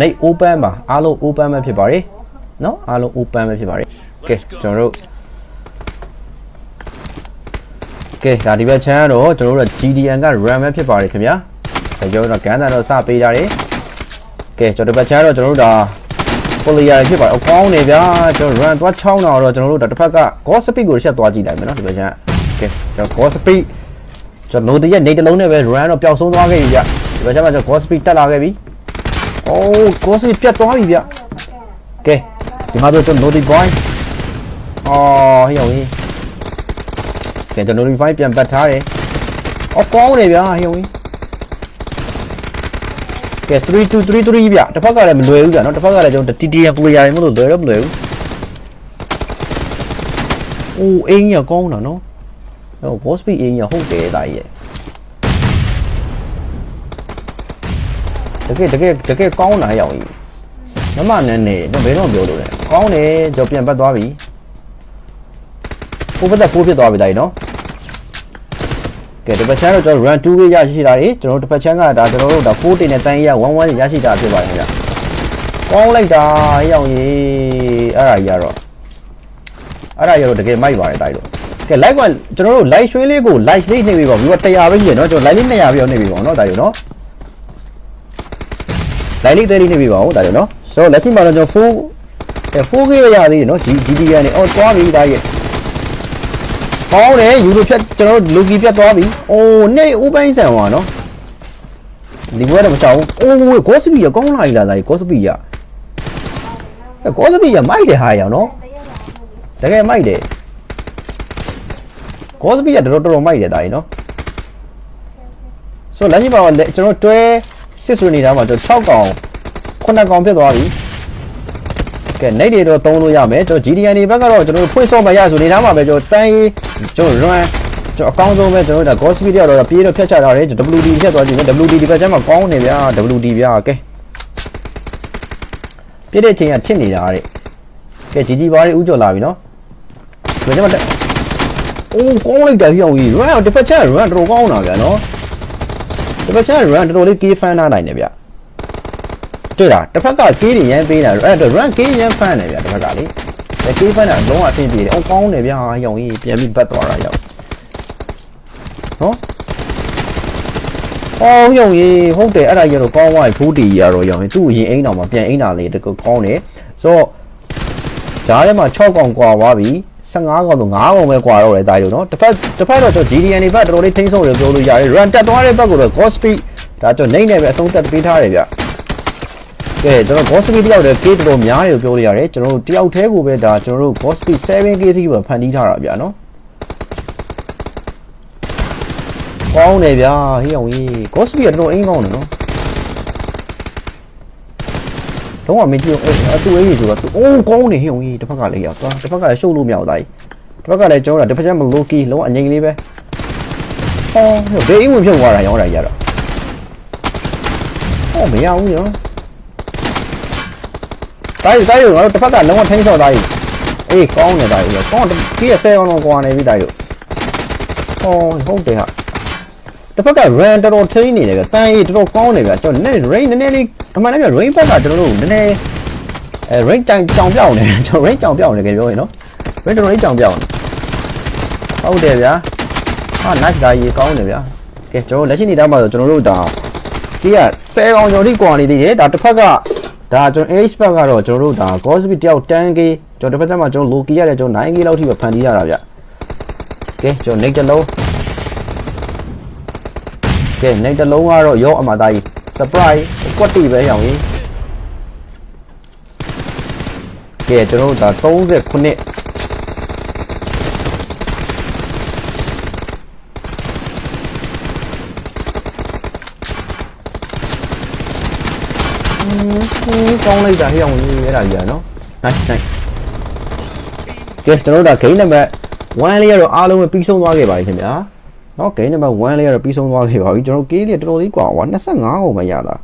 နေ open ပါအားလုံး open ပဲဖြစ်ပါတယ်နော်အားလုံး open ပဲဖြစ်ပါတယ်ကဲကျွန်တော်တို့ကဲဒါဒီဘက်ချမ်းကတော့ကျွန်တော်တို့က GDN က RAM ပဲဖြစ်ပါတယ်ခင်ဗျာဒါကျွန်တော်တို့ကကန်တန်တော့စပေးကြတယ်ကဲကျွန်တော်ဒီဘက်ချမ်းတော့ကျွန်တော်တို့ဒါ player ဖြစ်ပါတယ်အကောင်းနေဗျာကျွန်တော် run သွားချောင်းတော့ကျွန်တော်တို့ဒါတစ်ဖက်က god speed ကိုတစ်ချက်သွားကြည့်လိုက်မယ်နော်ဒီဘက်ချမ်းကဲကျွန်တော် god speed ကျွန်တော် note ရဲ့နေတစ်လုံးနဲ့ပဲ run တော့ပျောက်ဆုံးသွားခဲ့ပြီဗျဒီဘက်ချမ်းမှာကျွန်တော် god speed တက်လာခဲ့ပြီ အိုး god speed ပြတ်သွားပြီဗျကဲဒီမှာတော့ကျွန်တော် note point အော်ဟေ့ရောဟေးကဲကျွန်တော် notify ပြန်ပတ်ထားတယ်အကောင်းနေဗျာဟေ့ရောဟေးကဲ3233ဗျတစ်ဖက်ကလည်းမလွယ်ဘူးဗျနော်တစ်ဖက်ကလည်းကျွန်တော် TTM player တွေမလို့လွယ်တော့မလွယ်ဘူးအိုးအင်းရကောင်းတာနော်ဟို boss speed အင်းရဟုတ်တယ်တာကြီးရဲ့ တကယ်တကယ်တကယ်ကောင်းတာရောက်ကြီးမမနဲ့နေတော့ဘယ်တော့ပြောလို့လဲကောင်းတယ်ကျွန်တော်ပြန်ပတ်သွားပြီကိုပတ်သက်ပိုးဖြစ်သွားပြီတာကြီးနော်ကဲဒီပတ်ချမ်းတော့ကျွန်တော် run 2 way ရရှိတာတွေကျွန်တော်တို့တစ်ပတ်ချမ်းကဒါကျွန်တော်တို့ဒါ4တင်နဲ့တန်းရ1 1ရရှိတာဖြစ်ပါတယ်ခင်ဗျကောင်းလိုက်တာရောက်ကြီးအဲ့ဒါကြီးကတော့အဲ့ဒါကြီးတော့တကယ်မိုက်ပါတယ်တာကြီးတို့ကဲ live ကကျွန်တော်တို့ live ရွှေလေးကို live လေးနေပြီပေါ့ view 100ပဲရှိရနော်ကျွန်တော် live လေး200ပြည့်အောင်နေပြီပေါ့နော်တာကြီးနော် live လေးသေးလေးနေပြီပါဦးတာကြီးနော်ဆိုတော့လက်ရှိမှာတော့ကျွန်တော်4 4K ရသေးတယ်နော် GDN နေအော်သွားပြီတာကြီးကောင်းတယ်ယူလို့ဖြတ်ကျွန်တော်တို့လူကီဖြတ်သွားပြီအိုးနေဥပိုင်းဆန်ဟွာနော်ဒီဘက်တော့မချောင်းအိုးဂေါစပီရကောင်းလာပြီလားဒါကြီးဂေါစပီရဂေါစပီရမိုက်တယ်ဟာရအောင်နော်တကယ်မိုက်တယ်ဂေါစပီရတော်တော်မိုက်တယ်ဒါကြီးနော်ဆိုလက်ရှိမှာကျွန်တော်တွဲ စစ်ဆွေနေတာမှာကျွန်တော်6កောင်9កောင်ဖြစ်သွားပြီကဲနေတွေတော့သုံးလို့ရမယ်ကျွန်တော် GDN တွေဘက်ကတော့ကျွန်တော်ဖွင့်ဆော့မရဆိုနေတာမှာပဲကျွန်တော်တန်းရေးကျွန်တော် run ကျွန်တော်အကောင်းဆုံးပဲကျွန်တော်ဒါ God speed တွေကတော့ပြေးတော့ဖြတ်ချထားတယ် WD ဖြတ်သွားကြည့်မယ် WD ဒီဘက်ကျမှကောင်းနေဗျာ WD ဗျာကဲပြည့်တဲ့ချိန်ကထစ်နေတာတဲ့ကဲ GG ဘာတွေဥကြော်လာပြီနော်ဒီကျမှတက်အိုးကောင်းလိုက်တာပြောင်းကြီး run တစ်ဖက်ချက် run တော်တော်ကောင်းတာဗျာနော် တစ်ဖက်ချက် run တော်တော်လေး key fan နာနိုင်တယ်ဗျာတွေ့လားတစ်ဖက်က key တွေရမ်းပေးတာအဲ့တော့ run key ရမ်း fan တယ်ဗျာတစ်ဖက်ကလေဒါ key fan ကလုံးဝအဆင်ပြေတယ်အော်ကောင်းတယ်ဗျာရောင်ကြီးပြန်ပြီးဘတ်သွားတာရောက်နော်အော်ရောင်ကြီးဟုတ်တယ်အဲ့ဒါကြီးတော့ကောင်းသွားပြီဖိုးတီကြီးကတော့ရောင်ကြီးသူ့ရင်အိမ်တော်မှာပြန်အိမ်တာလေးတကကောင်းတယ်ဆိုတော့ဂျားထဲမှာ6កောင်ကွာသွားပြီ 15កောင်ဆို9កောင်ပဲကွာတော့လေတာရုံနော်တစ်ဖက်တစ်ဖက်တော့ကျွန်တော် GDN တွေဘက်တော်တော်လေးထိန်းဆုံးတယ်ပြောလို့ရတယ် run တက်သွားတဲ့ဘက်ကိုတော့ god speed ဒါကျွန်တော်နေနေပဲအဆုံးသက်ပေးထားတယ်ဗျကဲကျွန်တော် god speed တယောက်တည်း K တော်တော်များတယ်ပြောလို့ရတယ်ကျွန်တော်တို့တယောက်တည်းကိုပဲဒါကျွန်တော်တို့ god speed 7K ထိပဲဖန်တီးထားတာဗျာနော်ကောင်းတယ်ဗျာဟေးအောင်ကြီး god speed ကတော်တော်အင်းကောင်းတယ် နော်တော့မကြည့်အောင်အတူအေးကြီးဆိုတာသူအိုးကောင်းနေဟေးအောင်ကြီးတစ်ဖက်ကလည်းရောက်သွားတစ်ဖက်ကလည်းရှုပ်လို့မရဘူးသားကြီးတစ်ဖက်ကလည်းကျွန်တော်တို့တစ်ဖက်ချက်မလိုကီလုံးဝအငိမ့်လေးပဲဟောဘေးအိမ်ဝင်ဖြုတ်သွားတာရောင်းတာကြီးရတော့ဟောမရဘူးရောသားကြီးသားကြီးငါတို့တစ်ဖက်ကလုံးဝထိန်းချော့သားကြီးအေးကောင်းနေသားကြီးကောင်းကြီးရဲ့ဆဲအောင်တော့ကွာနေပြီသားကြီးဟောဟုတ်တယ်ဟာ တစ်ဖက်က ran တော်တော်ထိန်းနေတယ်ဗျတန်ကြီးတော်တော်ကောင်းနေဗျကျွန်တော်နည်း rain နည်းနည်းလေးအမှန်တမ်းပြ rain ဘက်ကကျွန်တော်တို့နည်းနည်းအဲ rain ကြောင်ကြောင်ပြောင်းနေကျွန်တော် rain ကြောင်ပြောင်းနေကြပြောရင်နော် rain တော်တော်လေးကြောင်ပြောင်းနေဟုတ်တယ်ဗျာဟာ nice ဒါကြီးကောင်းတယ်ဗျာကဲကျွန်တော်လက်ရှိနေတာမှာဆိုကျွန်တော်တို့ဒါကြီးကဆယ်ကောင်ကျော်ထိကွာနေသေးတယ်ဒါတစ်ဖက်ကဒါကျွန်တော် H back ကတော့ကျွန်တော်တို့ဒါ Ghost Speed တယောက် 10k ကျွန်တော်တစ်ဖက်သက်မှာကျွန်တော် Loki ရတယ်ကျွန်တော် 9k လောက်ထိပဲဖန်တီးရတာဗျကဲကျွန်တော် next တစ်လုံး ကဲ next တစ်လုံးကတော့ရောအမသားကြီး surprise ကွက်တီပဲရောင်ကြီးကဲကျွန်တော်တို့ဒါ39ကောင်းလိုက်တာဟေ့အောင်ကြီးအဲ့ဒါကြီးอ่ะเนาะ nice nice ကဲကျွန်တော်တို့ဒါ game number 1လေးကတော့အားလုံးပဲပြီးဆုံးသွားခဲ့ပါပြီခင်ဗျာ เนาะ game number 1လေးကတော့ပြီးဆုံးသွားခဲ့ပါပြီကျွန်တော် game လေးတော်တော်လေးกว่าဟို25ကုန်မှရတာ